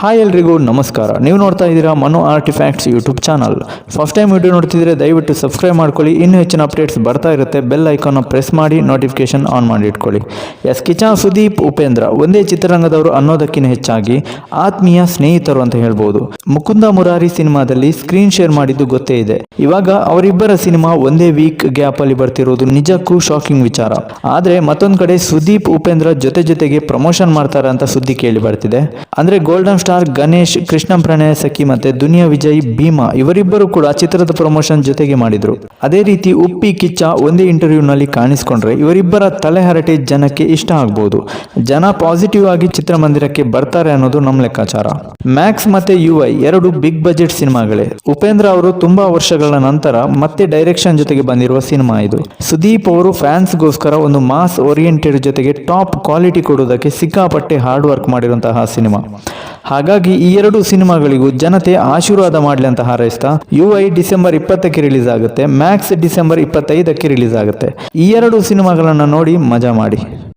Hi ಎಲ್ರಿಗೂ, ನಮಸ್ಕಾರ. ನೀವು ನೋಡ್ತಾ ಇದ್ದೀರಾ Manu Artifacts YouTube channel first time video ನೋಡ್ತಿದ್ರೆ ದಯವಿಟ್ಟು ಸಬ್ಸ್ಕ್ರೈಬ್ ಮಾಡ್ಕೊಳ್ಳಿ. ಇನ್ನೂ ಹೆಚ್ಚಿನ ಅಪ್ಡೇಟ್ಸ್ ಬರ್ತಾ ಇರುತ್ತೆ. ಬೆಲ್ ಐಕಾನ್ ಪ್ರೆಸ್ ಮಾಡಿ ನೋಟಿಫಿಕೇಶನ್ ಆನ್ ಮಾಡಿ ಇಟ್ಕೊಳ್ಳಿ. ಎಸ್ ಕಿಚಾ ಸುದೀಪ್ ಉಪೇಂದ್ರ ಒಂದೇ ಚಿತ್ರರಂಗದವರು ಅನ್ನೋದಕ್ಕಿಂತ ಹೆಚ್ಚಾಗಿ ಆತ್ಮೀಯ ಸ್ನೇಹಿತರು ಅಂತ ಹೇಳ್ಬೋದು. ಮುಕುಂದ ಮುರಾರಿ ಸಿನಿಮಾದಲ್ಲಿ ಸ್ಕ್ರೀನ್ ಶೇರ್ ಮಾಡಿದ್ದು ಗೊತ್ತೇ ಇದೆ. ಇವಾಗ ಅವರಿಬ್ಬರ ಸಿನಿಮಾ ಒಂದೇ ವೀಕ್ ಗ್ಯಾಪ್ ಅಲ್ಲಿ ಬರ್ತಿರೋದು ನಿಜಕ್ಕೂ ಶಾಕಿಂಗ್ ವಿಚಾರ. ಆದ್ರೆ ಮತ್ತೊಂದ್ ಕಡೆ ಸುದೀಪ್ ಉಪೇಂದ್ರ ಜೊತೆ ಜೊತೆಗೆ ಪ್ರಮೋಷನ್ ಮಾಡ್ತಾರೆ ಅಂತ ಸುದ್ದಿ ಕೇಳಿ ಬರ್ತಿದೆ. ಅಂದ್ರೆ ಗೋಲ್ಡನ್ ಸ್ಟಾರ್ ಗಣೇಶ್, ಕೃಷ್ಣ ಪ್ರಣಯ, ಸಖಿ ಮತ್ತೆ ದುನಿಯಾ ವಿಜಯ್, ಭೀಮಾ ಇವರಿಬ್ಬರು ಕೂಡ ಚಿತ್ರದ ಪ್ರಮೋಷನ್ ಜೊತೆಗೆ ಮಾಡಿದ್ರು. ಅದೇ ರೀತಿ ಉಪ್ಪಿ ಕಿಚ್ಚ ಒಂದೇ ಇಂಟರ್ವ್ಯೂ ನಲ್ಲಿ ಕಾಣಿಸ್ಕೊಂಡ್ರೆ ಇವರಿಬ್ಬರ ತಲೆಹರಟೆ ಜನಕ್ಕೆ ಇಷ್ಟ ಆಗ್ಬಹುದು ಜನ ಪಾಸಿಟಿವ್ ಆಗಿ ಚಿತ್ರಮಂದಿರಕ್ಕೆ ಬರ್ತಾರೆ ಅನ್ನೋದು ನಮ್ಮ ಲೆಕ್ಕಾಚಾರ. ಮ್ಯಾಕ್ಸ್ ಮತ್ತೆ ಯು ಐ ಎರಡು ಬಿಗ್ ಬಜೆಟ್ ಸಿನಿಮಾಗಳೇ. ಉಪೇಂದ್ರ ಅವರು ತುಂಬಾ ವರ್ಷಗಳ ನಂತರ ಮತ್ತೆ ಡೈರೆಕ್ಷನ್ ಜೊತೆಗೆ ಬಂದಿರುವ ಸಿನಿಮಾ ಇದು. ಸುದೀಪ್ ಅವರು ಫ್ಯಾನ್ಸ್ಗೋಸ್ಕರ ಒಂದು ಮಾಸ್ ಓರಿಯೆಂಟೆಡ್ ಜೊತೆಗೆ ಟಾಪ್ ಕ್ವಾಲಿಟಿ ಕೊಡೋದಕ್ಕೆ ಸಿಕ್ಕಾಪಟ್ಟೆ ಹಾರ್ಡ್ ವರ್ಕ್ ಮಾಡಿರುವಂತಹ ಸಿನಿಮಾ. ಹಾಗಾಗಿ ಈ ಎರಡು ಸಿನಿಮಾಗಳಿಗೂ ಜನತೆ ಆಶೀರ್ವಾದ ಮಾಡಲಿ ಅಂತ ಹಾರೈಸ್ತಾ ಯು ಐ ಡಿಸೆಂಬರ್ ಇಪ್ಪತ್ತಕ್ಕೆ ರಿಲೀಸ್ ಆಗುತ್ತೆ ಮ್ಯಾಕ್ಸ್ ಡಿಸೆಂಬರ್ ಇಪ್ಪತ್ತೈದಕ್ಕೆ ರಿಲೀಸ್ ಆಗುತ್ತೆ. ಈ ಎರಡು ಸಿನಿಮಾಗಳನ್ನು ನೋಡಿ ಮಜಾ ಮಾಡಿ.